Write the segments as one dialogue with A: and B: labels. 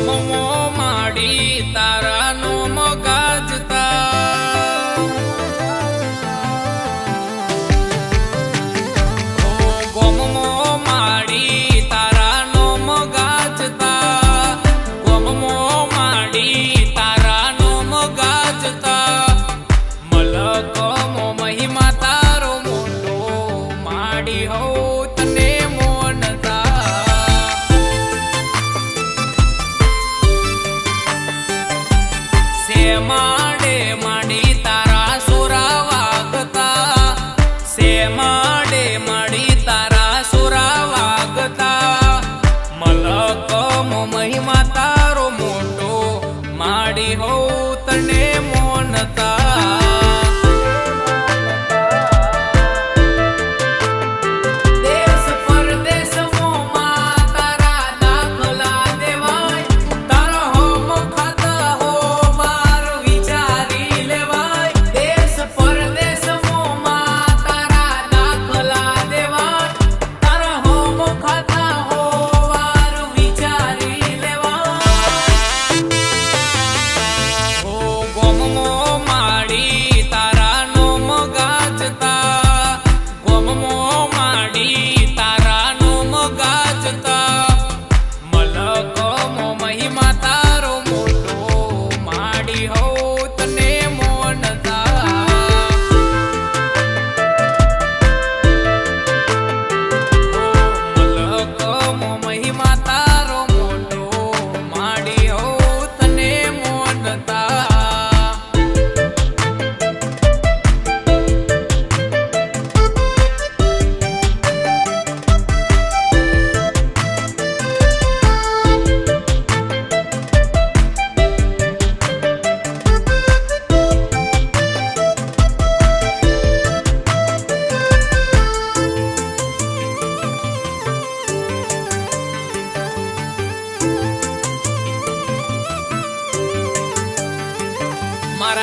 A: મોમો માડી તારા મહિમા તારો મોટો માડી હો તને મોનતા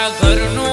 A: i